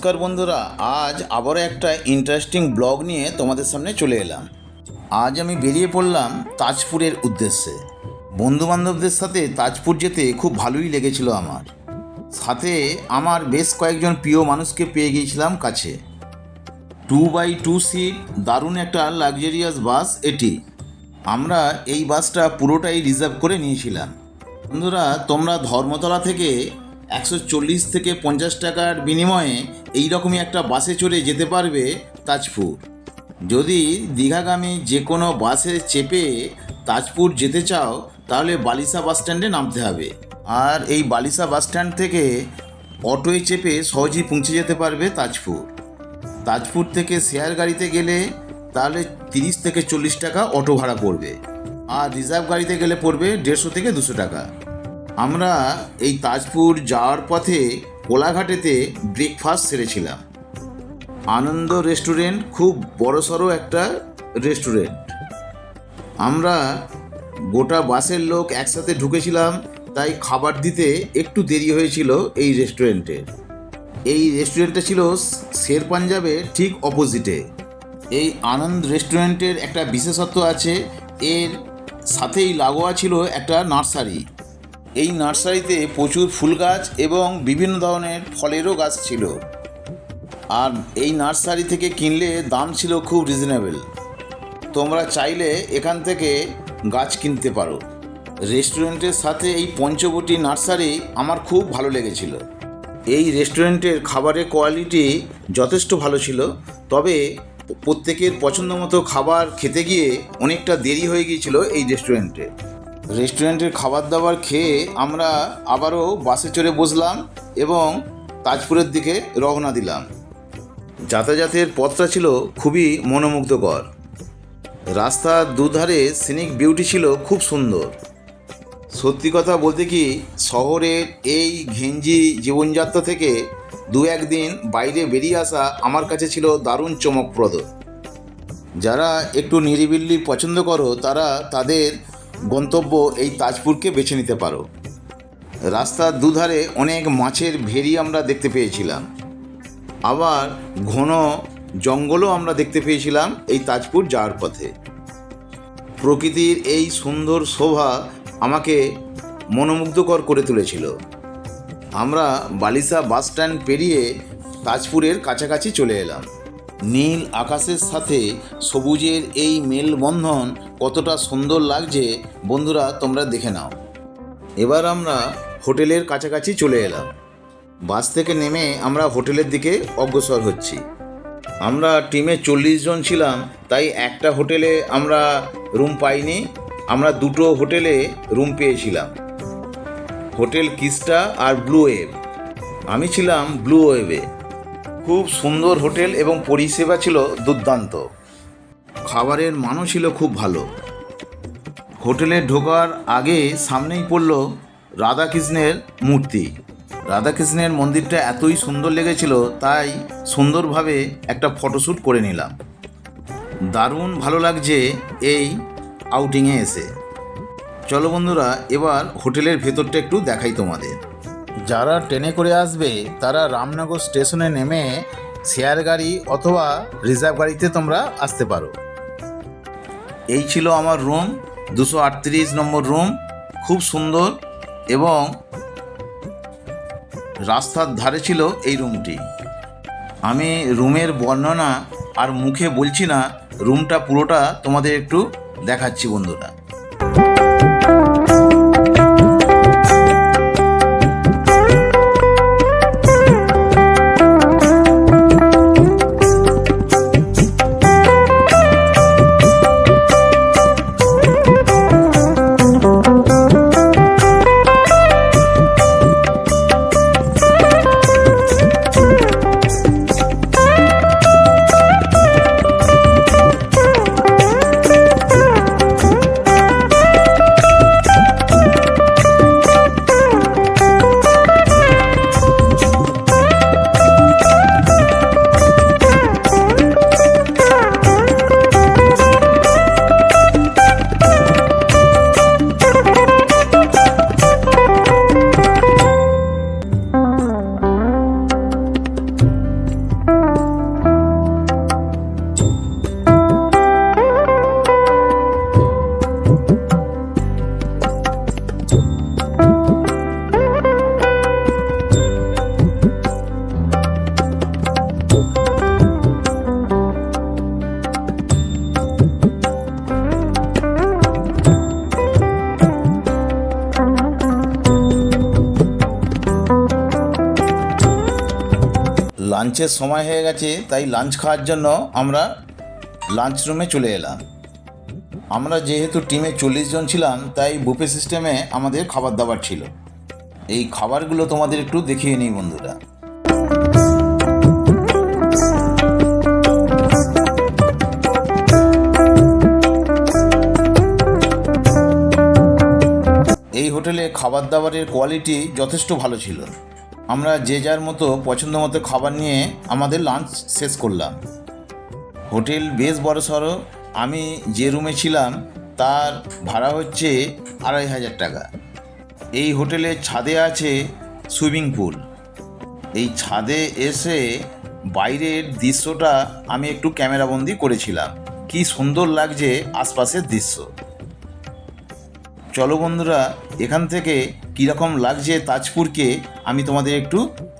নমস্কার বন্ধুরা, আজ আবারও একটা ইন্টারেস্টিং ব্লগ নিয়ে তোমাদের সামনে চলে এলাম। আজ আমি বেরিয়ে পড়লাম তাজপুরের উদ্দেশ্যে। বন্ধু বান্ধবদের সাথে তাজপুর যেতে খুব ভালোই লেগেছিল আমার। সাথে আমার বেশ কয়েকজন প্রিয় মানুষকে পেয়ে গিয়েছিলাম কাছে। টু বাই টু সিট দারুণ একটা লাক্সারিয়াস বাস এটি। আমরা এই বাসটা পুরোটাই রিজার্ভ করে নিয়েছিলাম। বন্ধুরা, তোমরা ধর্মতলা থেকে একশো চল্লিশ থেকে পঞ্চাশ টাকার বিনিময়ে এই রকমই একটা বাসে চড়ে যেতে পারবে তাজপুর। যদি দীঘাগামী যে কোনো বাসে চেপে তাজপুর যেতে চাও, তাহলে বালিসা বাস স্ট্যান্ডে নামতে হবে। আর এই বালিসা বাস স্ট্যান্ড থেকে অটোয় চেপে সহজেই পৌঁছে যেতে পারবে তাজপুর। তাজপুর থেকে শেয়ার গাড়িতে গেলে তাহলে তিরিশ থেকে চল্লিশ টাকা অটো ভাড়া পড়বে। আর রিজার্ভ গাড়িতে গেলে পড়বে দেড়শো থেকে দুশো টাকা। আমরা এই তাজপুর যাওয়ার পথে কোলাঘাটেতে ব্রেকফাস্ট সেরেছিলাম। আনন্দ রেস্টুরেন্ট খুব বড়সড় একটা রেস্টুরেন্ট আমরা গোটা বাসের লোক একসাথে ঢুকেছিলাম, তাই খাবার দিতে একটু দেরি হয়েছিল এই রেস্টুরেন্টে এই রেস্টুরেন্টটা ছিল শের পাঞ্জাবের ঠিক অপোজিটে এই আনন্দ রেস্টুরেন্টের একটা বিশেষত্ব আছে, এর সাথেই লাগোয়া ছিল একটা নার্সারি। এই নার্সারিতে প্রচুর ফুল গাছ এবং বিভিন্ন ধরনের ফলেরও গাছ ছিল। আর এই নার্সারি থেকে কিনলে দাম ছিল খুব রিজনেবল তোমরা চাইলে এখান থেকে গাছ কিনতে পারো। রেস্টুরেন্টের সাথে এই পঞ্চবটি নার্সারি আমার খুব ভালো লেগেছিল। এই রেস্টুরেন্টের খাবারের কোয়ালিটি যথেষ্ট ভালো ছিল, তবে প্রত্যেকের পছন্দ মতো খাবার খেতে গিয়ে অনেকটা দেরি হয়ে গিয়েছিল এই রেস্টুরেন্টে। রেস্টুরেন্টের খাবার দাবার খেয়ে আমরা আবারও বাসে চড়ে বসলাম এবং তাজপুরের দিকে রওনা দিলাম। যাতায়াতের পথটা ছিল খুবই মনোমুগ্ধকর। রাস্তার দুধারে সিনিক বিউটি ছিল খুব সুন্দর। সত্যি কথা বলতে কি, শহরের এই ঘেঞ্জি জীবনযাত্রা থেকে দু একদিন বাইরে বেরিয়ে আসা আমার কাছে ছিল দারুণ চমকপ্রদ। যারা একটু নিরিবিল্লি পছন্দ করো, তারা তাদের গন্তব্য এই তাজপুরকে বেছে নিতে পারো। রাস্তার দুধারে অনেক মাছের ভেরি আমরা দেখতে পেয়েছিলাম। আবার ঘন জঙ্গলও আমরা দেখতে পেয়েছিলাম এই তাজপুর যাওয়ার পথে। প্রকৃতির এই সুন্দর শোভা আমাকে মনোমুগ্ধকর করে তুলেছিল। আমরা বালিসা বাস স্ট্যান্ড পেরিয়ে তাজপুরের কাছাকাছি চলে এলাম। নীল আকাশের সাথে সবুজের এই মেলবন্ধন কতটা সুন্দর লাগছে, বন্ধুরা তোমরা দেখে নাও। এবার আমরা হোটেলের কাছাকাছি চলে এলাম। বাস থেকে নেমে আমরা হোটেলের দিকে অগ্রসর হচ্ছি। আমরা টিমে চল্লিশ জন ছিলাম, তাই একটা হোটেলে আমরা রুম পাইনি। আমরা দুটো হোটেলে রুম পেয়েছিলাম। হোটেল কিস্টা আর ব্লু ওয়েভ। আমি ছিলাম ব্লু ওয়েভে। খুব সুন্দর হোটেল এবং পরিষেবা ছিল দুর্দান্ত। খাবারের মানও ছিল খুব ভালো। হোটেলে ঢোকার আগে সামনেই পড়ল রাধাকৃষ্ণের মূর্তি। রাধাকৃষ্ণের মন্দিরটা এতই সুন্দর লেগেছিল, তাই সুন্দরভাবে একটা ফটোশ্যুট করে নিলাম। দারুণ ভালো লাগছে এই আউটিংয়ে এসে। চলো বন্ধুরা, এবার হোটেলের ভেতরটা একটু দেখাই তোমাদের। যারা ট্রেনে করে আসবে, তারা রামনগর স্টেশনে নেমে শেয়ার গাড়ি অথবা রিজার্ভ গাড়িতে তোমরা আসতে পারো। এই ছিল আমার রুম, দুশো আটত্রিশ নম্বর রুম, খুব সুন্দর এবং রাস্তার ধারে ছিল এই রুমটি। আমি রুমের বর্ণনা আর মুখে বলছি না, রুমটা পুরোটা তোমাদের একটু দেখাচ্ছি বন্ধুরা। লাঞ্চের সময় হয়ে গেছে, তাই লাঞ্চ খাওয়ার জন্য আমরা লাঞ্চ রুমে চলে এলাম। আমরা যেহেতু টিমে চল্লিশ জন ছিলাম, তাই বুফে সিস্টেমে আমাদের খাবার দাবার ছিল। এই খাবারগুলো তোমাদের একটু দেখিয়ে নিই, বন্ধুরা। এই হোটেলে খাবার দাবারের কোয়ালিটি যথেষ্ট ভালো ছিল। আমরা যে যার মতো পছন্দ মতো খাবার নিয়ে আমাদের লাঞ্চ শেষ করলাম। হোটেল বেশ বড় সড়ো। আমি যে রুমে ছিলাম, তার ভাড়া হচ্ছে আড়াই হাজার টাকা। এই হোটেলের ছাদে আছে সুইমিং পুল। এই ছাদে এসে বাইরের দৃশ্যটা আমি একটু ক্যামেরাবন্দি করেছিলাম। কি সুন্দর লাগছে আশপাশের দৃশ্য। চলো বন্ধুরা এখান থেকে কীরকম লাগছে তাজপুরকে আমি তোমাদের একটু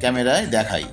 ক্যামেরায় দেখাই।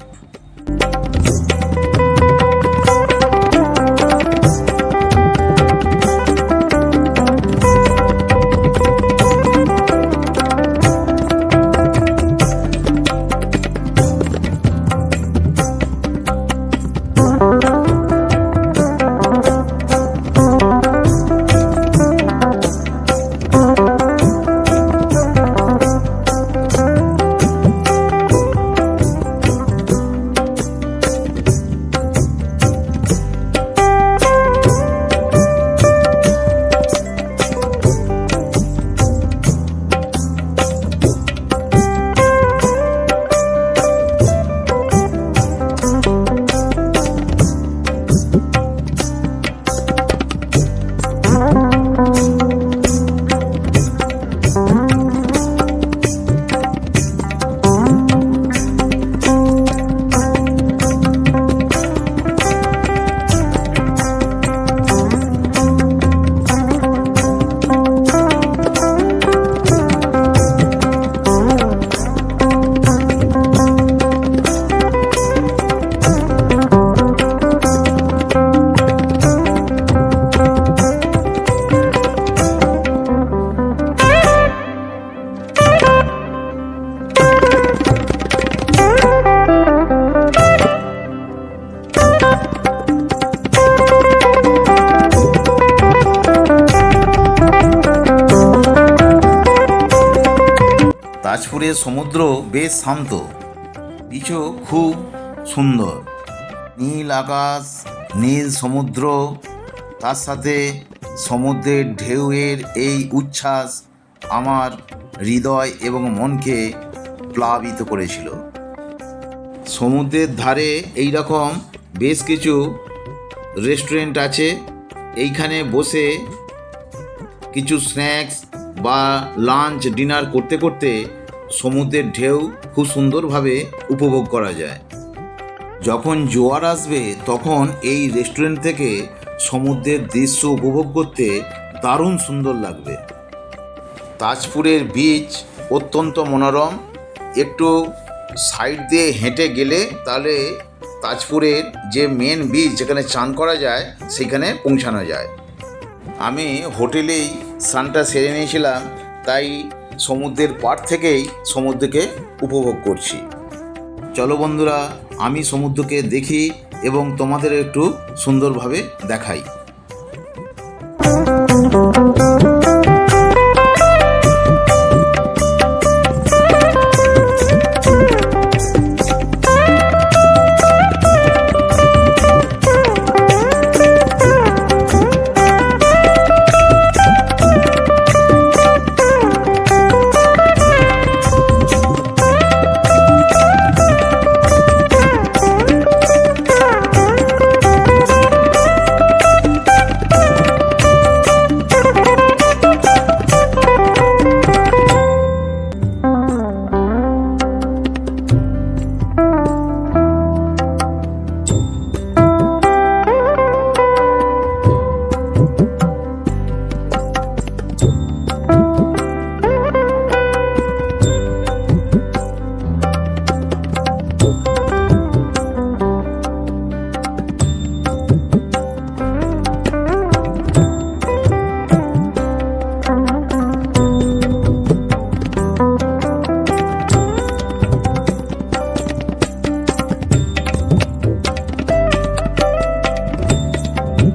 সমুদ্র বেশ শান্ত। কিছু খুব সুন্দর। নীল আকাশ, নীল সমুদ্র, তার সাথে সমুদ্রের ঢেউয়ের এই উচ্ছ্বাস আমার হৃদয় এবং মনকে প্লাবিত করেছিল। সমুদ্রের ধারে এই রকম বেশ কিছু রেস্টুরেন্ট আছে। এইখানে বসে কিছু স্ন্যাক্স বা লাঞ্চ, ডিনার করতে করতে সমুদ্রের ঢেউ খুব সুন্দরভাবে উপভোগ করা যায়। যখন জোয়ার আসবে, তখন এই রেস্টুরেন্ট থেকে সমুদ্রের দৃশ্য উপভোগ করতে দারুণ সুন্দর লাগবে। তাজপুরের বিচ অত্যন্ত মনোরম। একটু সাইড দিয়ে হেঁটে গেলে তাহলে তাজপুরের যে মেন বিচ যেখানে চান করা যায়, সেখানে পৌঁছানো যায়। আমি হোটেলেই স্নানটা সেরে নিয়েছিলাম, তাই সমুদ্রের পাড় থেকেই সমুদ্রকে উপভোগ করছি। চলো বন্ধুরা, আমি সমুদ্রকে দেখি এবং তোমাদের একটু সুন্দরভাবে দেখাই।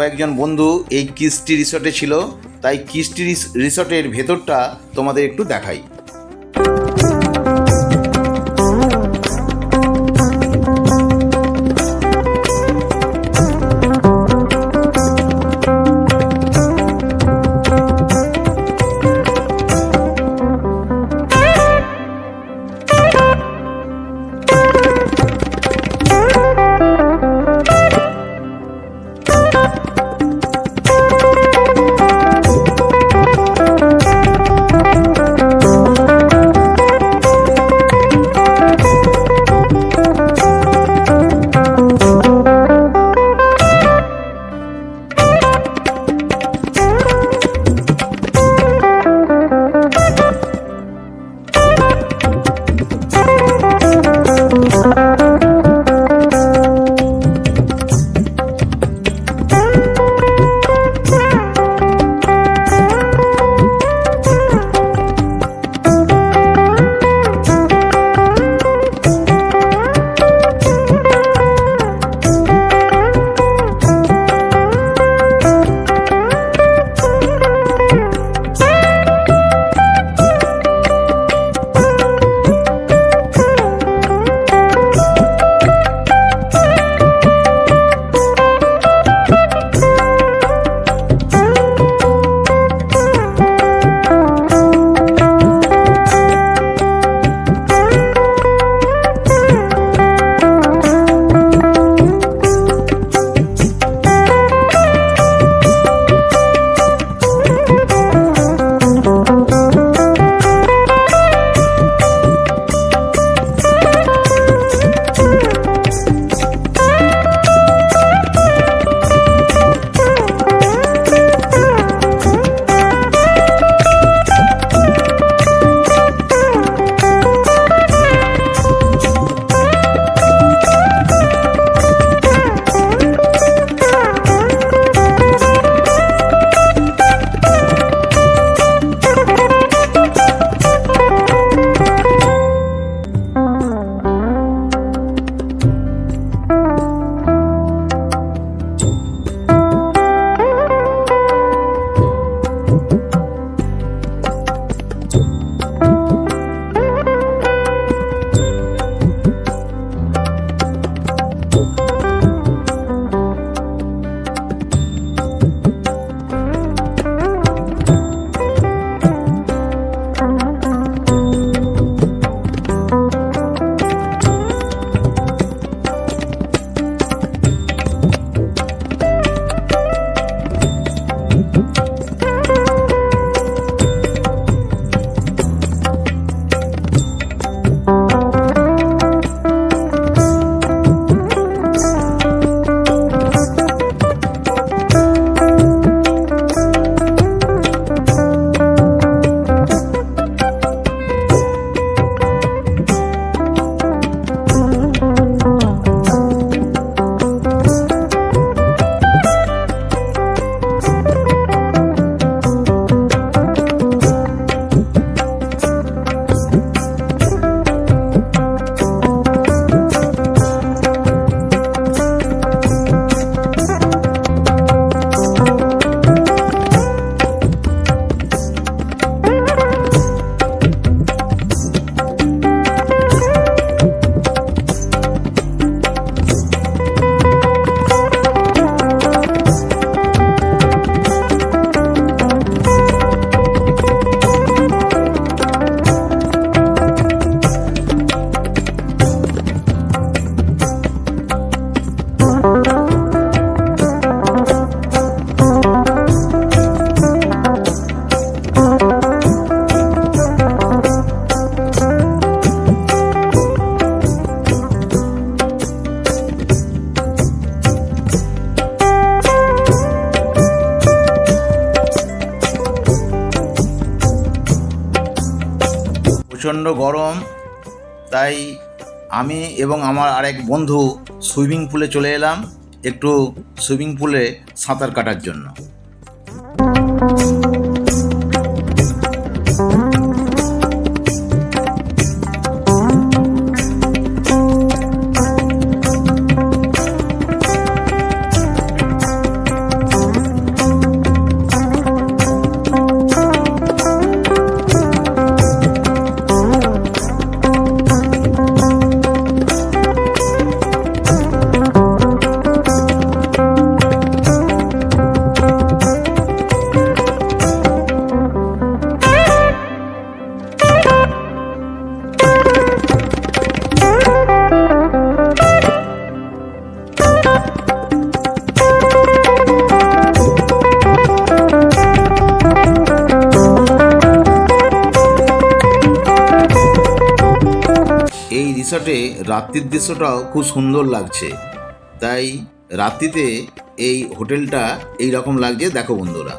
কয়েকজন বন্ধু এই কিস্তি রিসর্টে ছিল তাই কিস্তি রিসর্টের ভেতরটা তোমাদের একটু দেখাই। আমি এবং আমার আরেক বন্ধু সুইমিং পুলে চলে এলাম একটু সুইমিং পুলে সাঁতার কাটার জন্য। রিসর্টে রাত্রির দৃশ্যটাও খুব সুন্দর লাগছে। তাই রাত্রিতে এই হোটেলটা এই রকম লাগছে। দেখো বন্ধুরা।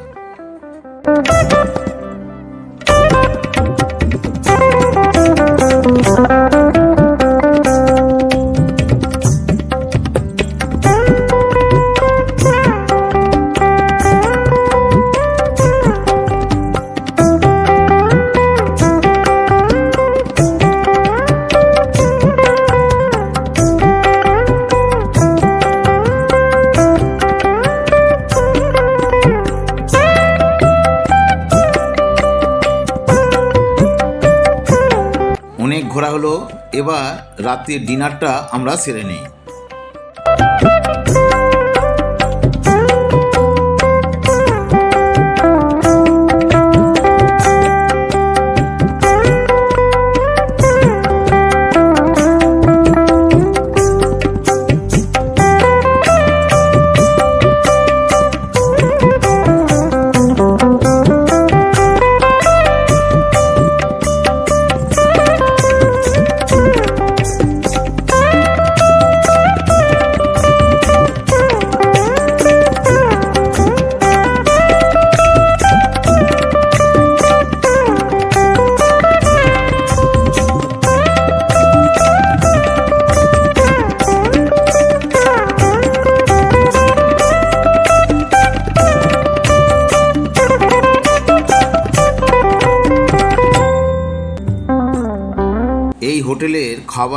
রাত্রির ডিনারটা আমরা সেরে নিই।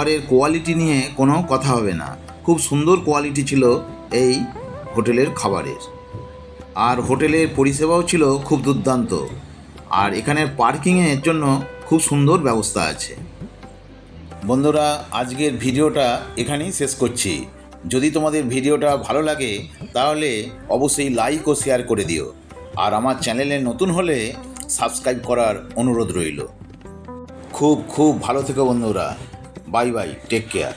খাবারের কোয়ালিটি নিয়ে কোনো কথা হবে না। খুব সুন্দর কোয়ালিটি ছিল এই হোটেলের খাবারের। আর হোটেলের পরিষেবাও ছিল খুব দুর্দান্ত। আর এখানের পার্কিংয়ের জন্য খুব সুন্দর ব্যবস্থা আছে। বন্ধুরা, আজকের ভিডিওটা এখানেই শেষ করছি। যদি তোমাদের ভিডিওটা ভালো লাগে, তাহলে অবশ্যই লাইক ও শেয়ার করে দিও। আর আমার চ্যানেলে নতুন হলে সাবস্ক্রাইব করার অনুরোধ রইল। খুব খুব ভালো থেকো বন্ধুরা। Bye bye take care